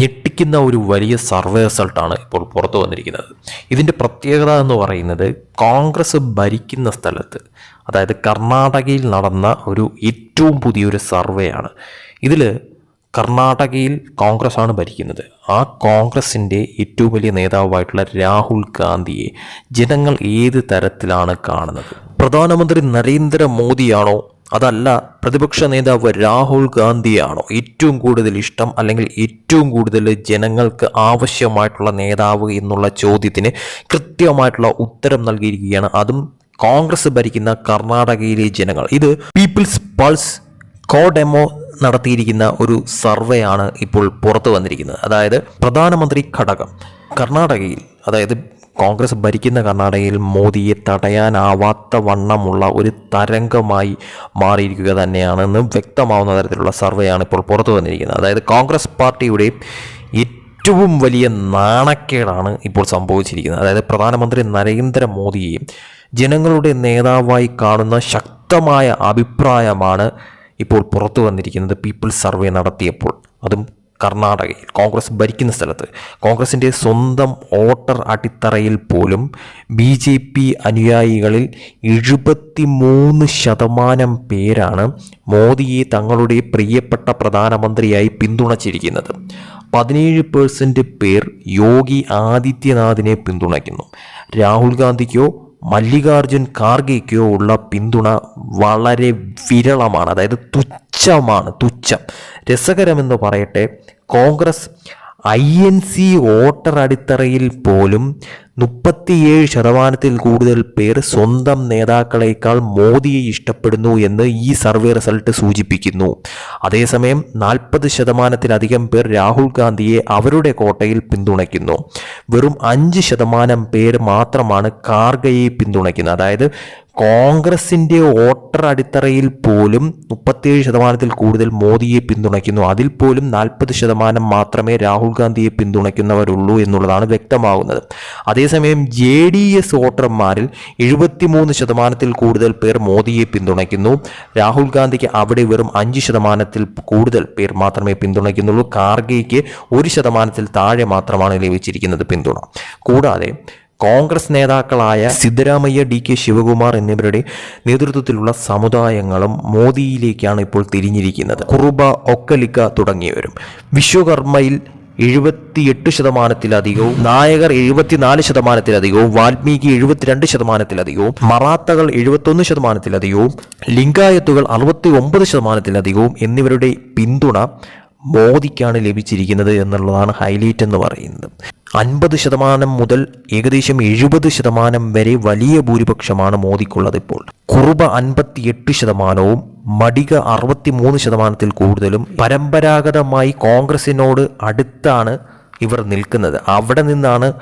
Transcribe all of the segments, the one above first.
ഞെട്ടിക്കുന്ന ഒരു വലിയ സർവേ റിസൾട്ടാണ് ഇപ്പോൾ പുറത്തു വന്നിരിക്കുന്നത്. ഇതിന്റെ പ്രത്യേകത എന്ന് പറയുന്നത് കോൺഗ്രസ് ഭരിക്കുന്ന സ്ഥലത്ത് അതായത് കർണാടകയിൽ നടന്ന ഒരു ഏറ്റവും പുതിയൊരു സർവേയാണ് ഇതിൽ കർണാടകയിൽ കോൺഗ്രസ് ആണ് ഭരിക്കുന്നത്. ആ കോൺഗ്രസിന്റെ ഏറ്റവും വലിയ നേതാവായിട്ടുള്ള രാഹുൽ ഗാന്ധിയെ ജനങ്ങൾ ഏത് തരത്തിലാണ് കാണുന്നത്? പ്രധാനമന്ത്രി നരേന്ദ്രമോദിയാണോ അതല്ല പ്രതിപക്ഷ നേതാവ് രാഹുൽ ഗാന്ധിയാണോ ഏറ്റവും കൂടുതൽ ഇഷ്ടം അല്ലെങ്കിൽ ഏറ്റവും കൂടുതൽ ജനങ്ങൾക്ക് ആവശ്യമായിട്ടുള്ള നേതാവ് എന്നുള്ള ചോദ്യത്തിന് കൃത്യമായിട്ടുള്ള ഉത്തരം നൽകിയിരിക്കുകയാണ്. അതും കോൺഗ്രസ് ഭരിക്കുന്ന കർണാടകയിലെ ജനങ്ങൾ. ഇത് പീപ്പിൾസ് പൾസ് കോഡെമോ നടത്തിയിരിക്കുന്ന ഒരു സർവേ ആണ് ഇപ്പോൾ പുറത്തു വന്നിരിക്കുന്നത്. അതായത് പ്രധാനമന്ത്രി ഘടകം കർണാടകയിൽ അതായത് കോൺഗ്രസ് ഭരിക്കുന്ന കർണാടകയിൽ മോദിയെ തടയാനാവാത്ത വണ്ണമുള്ള ഒരു തരംഗമായി മാറിയിരിക്കുക തന്നെയാണെന്ന് വ്യക്തമാവുന്ന തരത്തിലുള്ള സർവേയാണ് ഇപ്പോൾ പുറത്തു വന്നിരിക്കുന്നത്. അതായത് കോൺഗ്രസ് പാർട്ടിയുടെ ഏറ്റവും വലിയ നാണക്കേടാണ് ഇപ്പോൾ സംഭവിച്ചിരിക്കുന്നത്. അതായത് പ്രധാനമന്ത്രി നരേന്ദ്രമോദിയെ ജനങ്ങളുടെ നേതാവായി കാണുന്ന ശക്തമായ അഭിപ്രായമാണ് ഇപ്പോൾ പുറത്തു വന്നിരിക്കുന്നത്. പീപ്പിൾസ് സർവേ നടത്തിയപ്പോൾ. അതും കർണാടകയിൽ കോൺഗ്രസ് ഭരിക്കുന്ന സ്ഥലത്ത്. കോൺഗ്രസിന്റെ സ്വന്തം വോട്ടർ അടിത്തറയിൽ പോലും ബി ജെ പി അനുയായികളിൽ എഴുപത്തി മൂന്ന് ശതമാനം പേരാണ് മോദിയെ തങ്ങളുടെ പ്രിയപ്പെട്ട പ്രധാനമന്ത്രിയായി പിന്തുണച്ചിരിക്കുന്നത്. പതിനേഴ് പേഴ്സന്റ് പേർ യോഗി ആദിത്യനാഥിനെ പിന്തുണയ്ക്കുന്നു. രാഹുൽ ഗാന്ധിക്കോ മല്ലികാർജുൻ ഖാർഗെക്കോ ഉള്ള പിന്തുണ വളരെ വിരളമാണ്. അതായത് തുച്ഛമാണ് തുച്ഛം. രസകരമെന്ന് പറയട്ടെ Congress I N C voter അടിത്തറയിൽ പോലും മുപ്പത്തിയേഴ് ശതമാനത്തിൽ കൂടുതൽ പേർ സ്വന്തം നേതാക്കളേക്കാൾ മോദിയെ ഇഷ്ടപ്പെടുന്നു എന്ന് ഈ സർവേ റിസൾട്ട് സൂചിപ്പിക്കുന്നു. അതേസമയം നാൽപ്പത് ശതമാനത്തിലധികം പേർ രാഹുൽ ഗാന്ധിയെ അവരുടെ കോട്ടയിൽ പിന്തുണയ്ക്കുന്നു. വെറും അഞ്ച് ശതമാനം പേർ മാത്രമാണ് കാർഗയെ പിന്തുണയ്ക്കുന്നത്. അതായത് കോൺഗ്രസിന്റെ വോട്ടർ അടിത്തറയിൽ പോലും മുപ്പത്തിയേഴ് ശതമാനത്തിൽ കൂടുതൽ മോദിയെ പിന്തുണയ്ക്കുന്നു. അതിൽ പോലും നാൽപ്പത് ശതമാനം മാത്രമേ രാഹുൽ ഗാന്ധിയെ പിന്തുണയ്ക്കുന്നവരുള്ളൂ എന്നുള്ളതാണ് വ്യക്തമാകുന്നത്. അതേസമയം ജെ ഡി എസ് വോട്ടർമാരിൽ എഴുപത്തിമൂന്ന് ശതമാനത്തിൽ കൂടുതൽ പേർ മോദിയെ പിന്തുണയ്ക്കുന്നു. രാഹുൽ ഗാന്ധിക്ക് അവിടെ വെറും അഞ്ച് ശതമാനത്തിൽ കൂടുതൽ പേർ മാത്രമേ പിന്തുണയ്ക്കുന്നുള്ളൂ. കാർഗെയ്ക്ക് ഒരു ശതമാനത്തിൽ താഴെ മാത്രമാണ് ലഭിച്ചിരിക്കുന്നത് പിന്തുണ. കൂടാതെ കോൺഗ്രസ് നേതാക്കളായ സിദ്ധരാമയ്യ ഡി കെ ശിവകുമാർ എന്നിവരുടെ നേതൃത്വത്തിലുള്ള സമുദായങ്ങളും മോദിയിലേക്കാണ് ഇപ്പോൾ തിരിഞ്ഞിരിക്കുന്നത്. കുറുബ ഒക്കലിക്ക തുടങ്ങിയവരും. വിശ്വകർമ്മയിൽ എഴുപത്തിയെട്ട് ശതമാനത്തിലധികവും നായകർ എഴുപത്തിനാല് ശതമാനത്തിലധികവും വാൽമീകി എഴുപത്തിരണ്ട് ശതമാനത്തിലധികവും മറാത്തകൾ എഴുപത്തൊന്ന് ശതമാനത്തിലധികവും ലിംഗായത്തുകൾ അറുപത്തി ഒമ്പത് ശതമാനത്തിലധികവും എന്നിവരുടെ പിന്തുണ മോദിക്കാണ് ലഭിച്ചിരിക്കുന്നത് എന്നുള്ളതാണ് ഹൈലൈറ്റ് എന്ന് പറയുന്നത്. അൻപത് ശതമാനം മുതൽ ഏകദേശം എഴുപത് ശതമാനം വരെ വലിയ ഭൂരിപക്ഷമാണ് മോദിക്കുള്ളത് ഇപ്പോൾ. കുറുബ അൻപത്തിയെട്ട് ശതമാനവും മടിക അറുപത്തി മൂന്ന് ശതമാനത്തിൽ കൂടുതലും പരമ്പരാഗതമായി കോൺഗ്രസിനോട് അടുത്താണ് ഇവർ നിൽക്കുന്നത്. അവിടെ നിന്നാണ്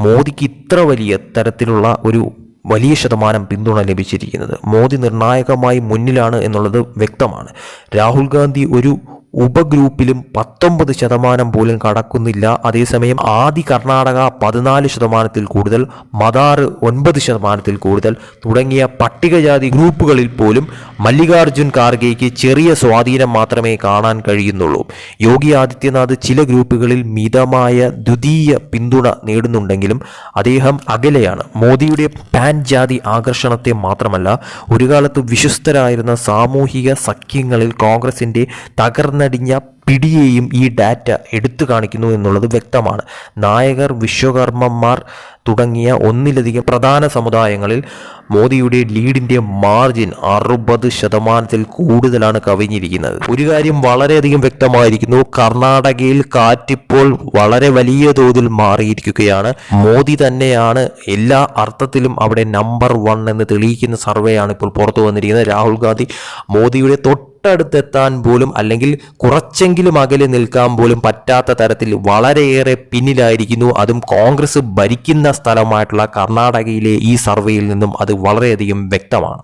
മോദിക്ക് ഇത്ര വലിയ തരത്തിലുള്ള ഒരു വലിയ ശതമാനം പിന്തുണ ലഭിച്ചിരിക്കുന്നത്. മോദി നിർണായകമായി മുന്നിലാണ് എന്നുള്ളത് വ്യക്തമാണ്. രാഹുൽ ഗാന്ധി ഒരു ഉപഗ്രൂപ്പിലും പത്തൊമ്പത് ശതമാനം പോലും കടക്കുന്നില്ല. അതേസമയം ആദി കർണാടക പതിനാല് ശതമാനത്തിൽ കൂടുതൽ മദാർ ഒൻപത് ശതമാനത്തിൽ കൂടുതൽ തുടങ്ങിയ പട്ടികജാതി ഗ്രൂപ്പുകളിൽ പോലും മല്ലികാർജുൻ ഖാർഗെയ്ക്ക് ചെറിയ സ്വാധീനം മാത്രമേ കാണാൻ കഴിയുന്നുള്ളൂ. യോഗി ആദിത്യനാഥ് ചില ഗ്രൂപ്പുകളിൽ മിതമായ ദ്വിതീയ പിന്തുണ നേടുന്നുണ്ടെങ്കിലും അദ്ദേഹം അകലെയാണ്. മോദിയുടെ പാൻ ജാതി ആകർഷണത്തെ മാത്രമല്ല ഒരു കാലത്ത് വിശ്വസ്തരായിരുന്ന സാമൂഹിക സഖ്യങ്ങളിൽ കോൺഗ്രസിന്റെ തകർന്നടിഞ്ഞ പിടിയെയും ഈ ഡാറ്റ എടുത്തു കാണിക്കുന്നു എന്നുള്ളത് വ്യക്തമാണ്. നായകർ വിശ്വകർമ്മന്മാർ തുടങ്ങിയ ഒന്നിലധികം പ്രധാന സമുദായങ്ങളിൽ മോദിയുടെ ലീഡിന്റെ മാർജിൻ അറുപത് ശതമാനത്തിൽ കൂടുതലാണ് കവിഞ്ഞിരിക്കുന്നത്. ഒരു കാര്യം വളരെയധികം വ്യക്തമായിരിക്കുന്നു. കർണാടകയിൽ കാറ്റിപ്പോൾ വളരെ വലിയ തോതിൽ മാറിയിരിക്കുകയാണ്. മോദി തന്നെയാണ് എല്ലാ അർത്ഥത്തിലും അവിടെ നമ്പർ വൺ എന്ന് തെളിയിക്കുന്ന സർവേയാണ് ഇപ്പോൾ പുറത്തു വന്നിരിക്കുന്നത്. രാഹുൽ ഗാന്ധി മോദിയുടെ തൊട്ട് തൊട്ടടുത്തെത്താൻ പോലും അല്ലെങ്കിൽ കുറച്ചെങ്കിലും അകലെ നിൽക്കാൻ പോലും പറ്റാത്ത തരത്തിൽ വളരെയേറെ പിന്നിലായിരിക്കുന്നു. അതും കോൺഗ്രസ് ഭരിക്കുന്ന സ്ഥലമായിട്ടുള്ള കർണാടകയിലെ ഈ സർവേയിൽ നിന്നും അത് വളരെയധികം വ്യക്തമാണ്.